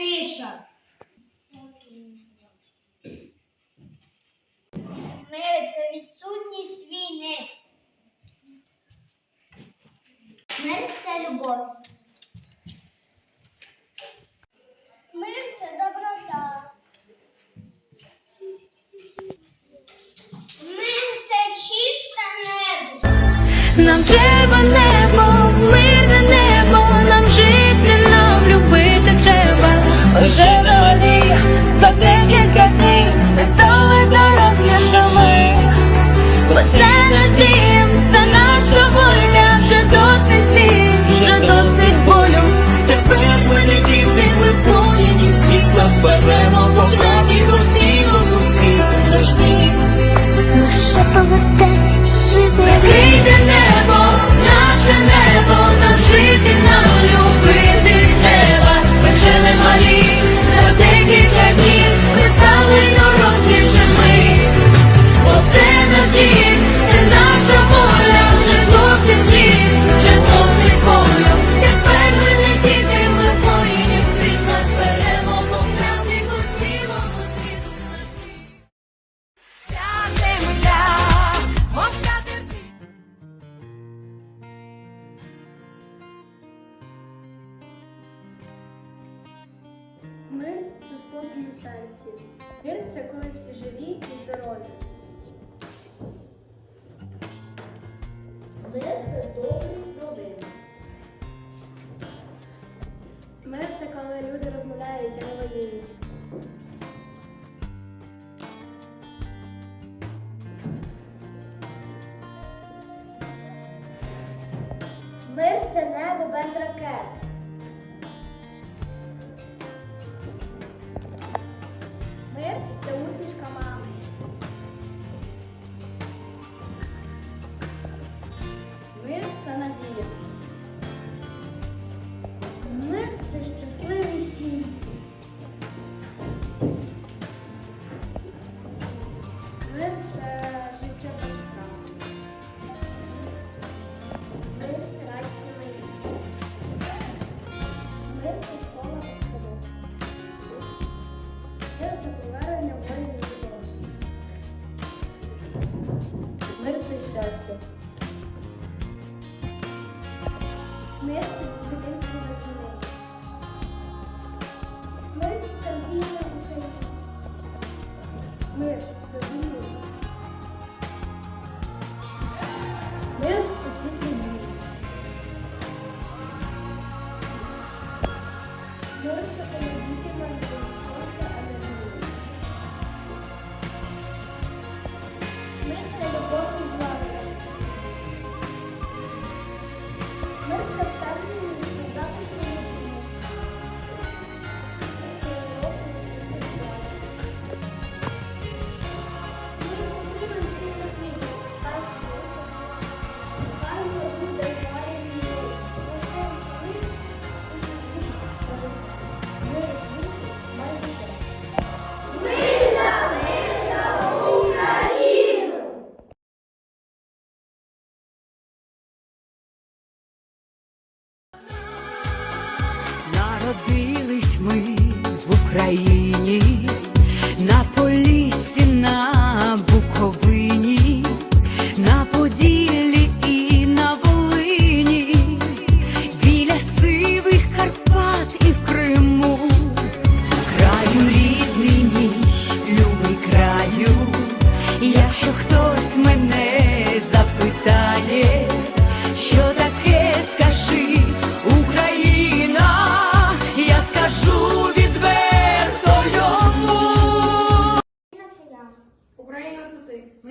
тиша. Мир це спокій у серці. Мир це коли всі живі і здорові. Мир це добрі новини. Мир це коли люди розмовляють, а не воюють. Мир це небо без ракет.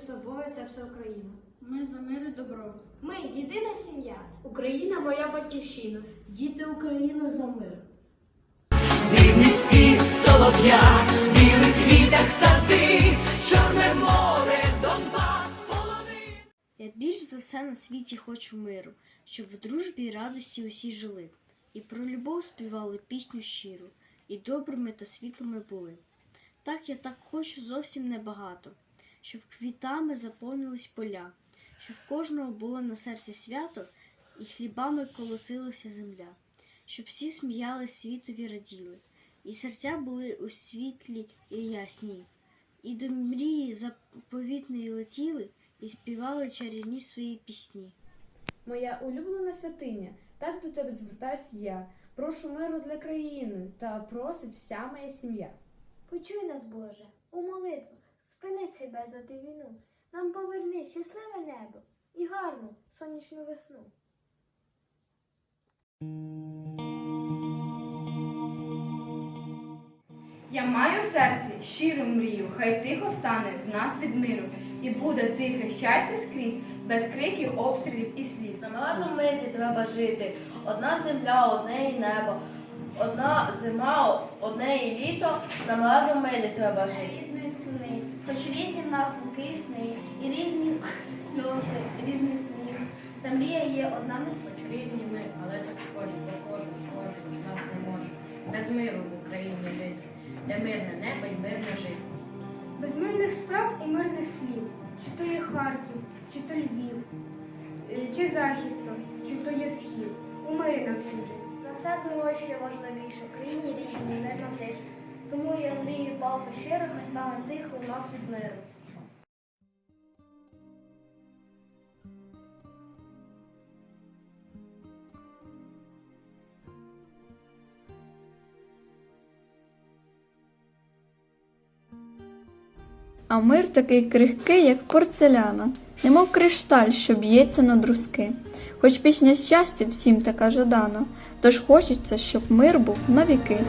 з тобою це все Україна. Ми за мир і добро. Ми єдина сім'я. Україна моя батьківщина. Діти України за мир. Дрібний спів солов'я, білий квіток сади, чорне море, Донбас, полони. Я більш за все на світі хочу миру, щоб в дружбі і радості усі жили. І про любов співали пісню щиру, і добрими та світлими були. Так я так хочу зовсім небагато щоб квітами заповнились поля, щоб в кожного було на серці свято, і хлібами колосилася земля, щоб всі сміялись світові раділи, і серця були у світлі і ясні, і до мрії заповітної летіли, і співали чарівні свої пісні. Моя улюблена святиня, так до тебе звертаюсь я. Прошу миру для країни та просить вся моя сім'я. Почуй нас, Боже, у молитвах, спини цей безлади війну, нам поверни щасливе небо і гарну сонячну весну. Я маю в серці щиру мрію, хай тихо стане в нас від миру, і буде тихе щастя скрізь, без криків, обстрілів і сліз. Нам разом мити треба жити. Одна земля, одне і небо. Одна зима, одне і літо. Нам разом мити треба жити. Рідної сини, хоч різні в нас думки і сни, і різні сльози, і різний сніг. Та мрія є одна не всіх. Різні ми, але так схожі, бо кожен з нас не може. Без миру в Україні жити, де мирне небо й мирне жити. Без мирних справ і мирних слів, чи то є Харків, чи то Львів, е, чи Захід, то, чи то є Схід. У мирі нам всім жити. На все дорожче важливіше, в країні рідній, мир нам теж. Тому я палка щиро, хай стане тихо у нас від миру. А мир такий крихкий, як порцеляна, немов кришталь, що б'ється на друзки. Хоч пісня щастя всім така жадана, тож хочеться, щоб мир був навіки.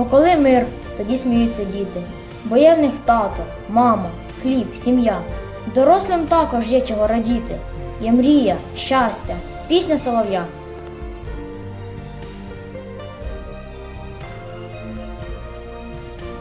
Бо коли мир, тоді сміються діти, бо є в них тато, мама, хліб, сім'я. Дорослим також є чого радіти. Є мрія, щастя, пісня солов'я.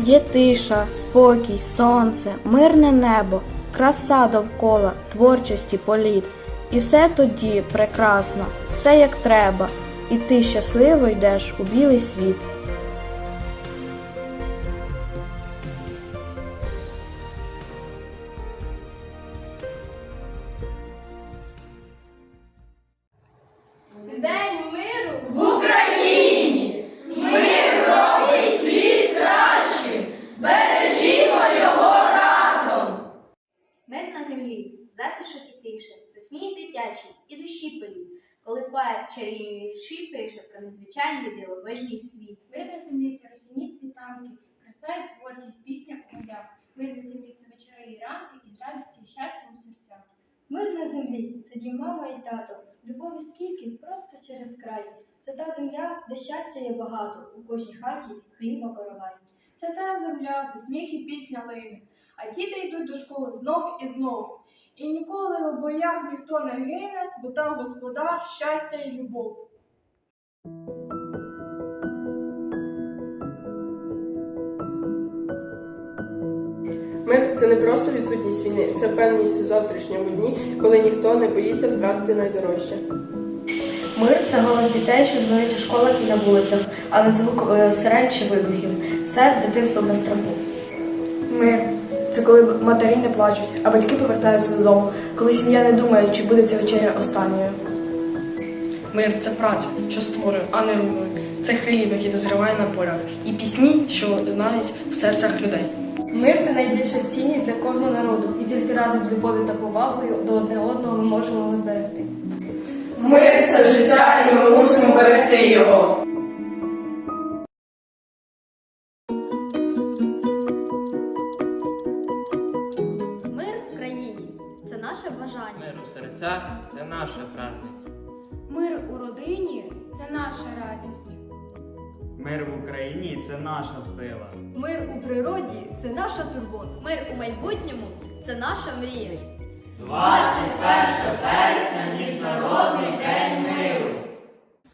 Є тиша, спокій, сонце, мирне небо, краса довкола, творчості політ. І все тоді прекрасно, все як треба, і ти щасливо йдеш у білий світ. Сміх і душі політ, коли поет чарівні вірші пише про незвичайний дивовижний світ. Мир на землі це росяні світанки, краса і творчість, пісня у полях. Мир на землі це вечори і ранки, із радості і щастям у серцях. Мир на землі це дім мама і тато. Любові скільки просто через край. Це та земля, де щастя є багато, у кожній хаті хліба коровай. це та земля, де сміх і пісня лине, а діти йдуть до школи знов і знов. І ніколи у боях ніхто не гине, бо там господар, щастя і любов. Мир це не просто відсутність війни, це впевненість у завтрашньому дні, коли ніхто не боїться втратити найдорожче. Мир це голос дітей, що звонять у школах і на вулицях, а не звук е, сирен чи вибухів. Це дитинство без страху. Мир це коли матері не плачуть, а батьки повертаються додому, коли сім'я не думає, чи буде ця вечеря останньою. Мир це праця, що створює, а не руйнує. Це хліб, який дозріває на полях, і пісні, що лунають в серцях людей. Мир це найбільша цінність для кожного народу, і тільки разом з любов'ю та повагою до одне одного ми можемо його зберегти. Мир це життя, і ми мусимо берегти його. Наше бажання. Мир у серцях це наше прагнення. Мир у родині це наша радість. Мир в Україні це наша сила. Мир у природі це наша турбота. Мир у майбутньому це наша мрія. 21 вересня Міжнародний день миру.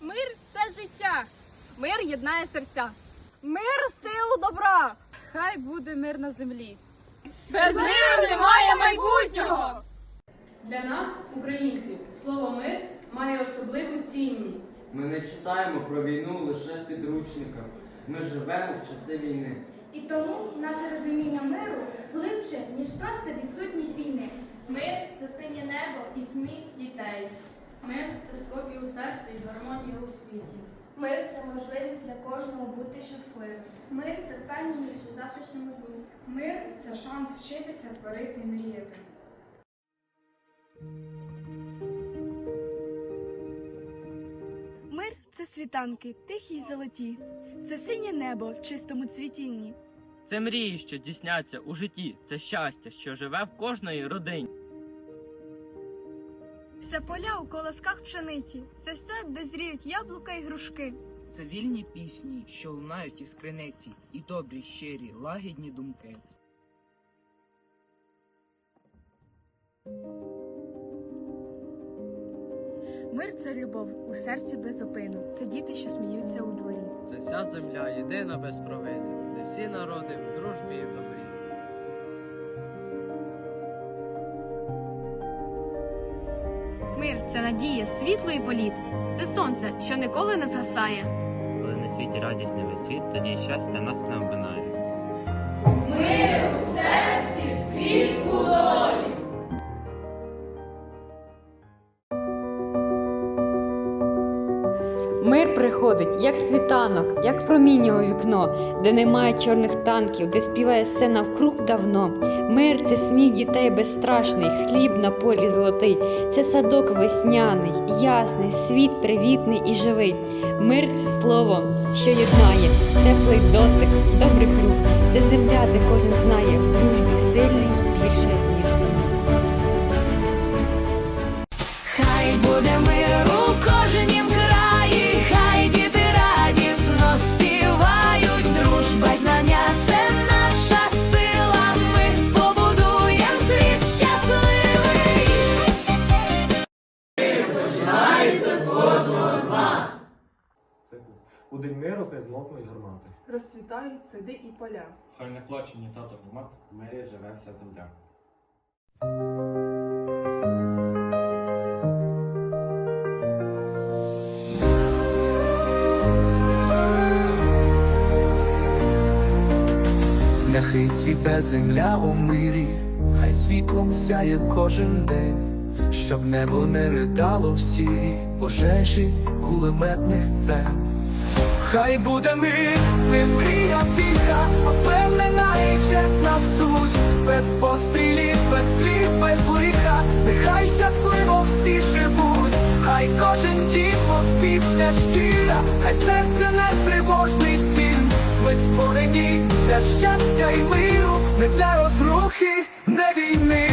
Мир це життя. Мир єднає серця. Мир силу добра. хай буде мир на землі. Без миру немає майбутнього! Для нас, українців, слово мир має особливу цінність. Ми не читаємо про війну лише в підручниках. Ми живемо в часи війни. І тому наше розуміння миру глибше, ніж просто відсутність війни. Мир це синє небо і сміх дітей. Мир це спокій у серці і гармонія у світі. Мир це можливість для кожного бути щасливим. Мир це впевненість у завтрашньому дні. Мир це шанс вчитися, творити і мріяти. Мир це світанки, тихі й золоті. Це синє небо в чистому цвітінні. Це мрії, що дійсняться у житті. Це щастя, що живе в кожної родині. Це поля у колосках пшениці, це сад, де зріють яблука і грушки. Це вільні пісні, що лунають із криниці, і добрі, щирі, лагідні думки. Мир це любов у серці без зупину. Це діти, що сміються у дворі. Це вся земля єдина без провини, де всі народи в дружбі і в добрі. Мир це надія, світло і політ. Це сонце, що ніколи не згасає. Коли на світі радість не світ, тоді й щастя нас не обминає. Мир приходить, як світанок, як проміння у вікно, де немає чорних танків, де співає все навкруг давно. Мир це сміх дітей безстрашний, хліб на полі золотий, це садок весняний, ясний, світ привітний і живий. Мир це слово, що єднає, теплий дотик, добрих рук. Це земля, де кожен знає в дружбі сильний більше, ніж. Хай буде мир день миру хай змокнуть гармати. Розцвітають сади і поля. Хай не плаче ні тато, ні мати. В мирі живе вся земля. Нехай цвіте земля у мирі, хай світлом сяє кожен день, щоб небо не ридало в сірі пожежі кулеметних сцен. Хай буде мир, не мрія тиха, а впевнена і чесна суть, без пострілів, без сліз, без лиха, нехай щасливо всі живуть, хай кожен дім, мов пісня щира, хай серце не тривожний дзвін. Ми створені для щастя і миру, не для розрухи, не війни.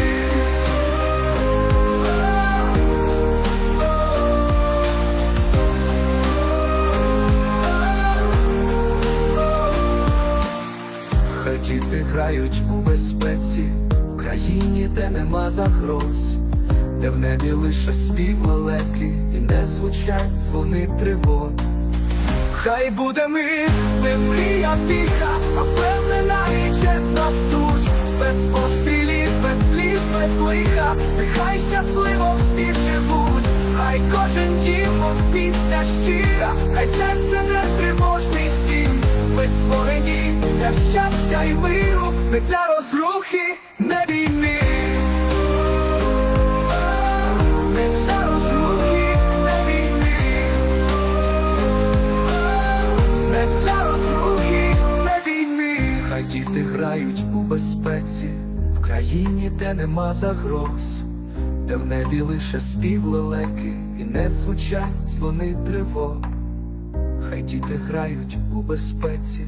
Діти у безпеці, в країні, де нема загроз, де в небі лише спів лелеки і не звучать дзвони тривог. Хай буде мир, не мрія тиха, а впевнена і чесна суть, без пострілів, без слів, без лиха, нехай щасливо всі живуть, хай кожен дім, мов пісня щира, хай серце не тривожний дзвін, ми створені для щастя і миру, не для розрухи, не війни. Не для розрухи, не війни. Не для розрухи, не війни. Хай діти грають у безпеці, в країні, де нема загроз, де в небі лише спів лелеки і не звучать дзвони тривог. Хай діти грають у безпеці,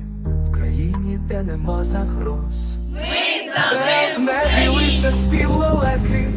в країні, де нема загроз. Ми за в небі лише спів лелеки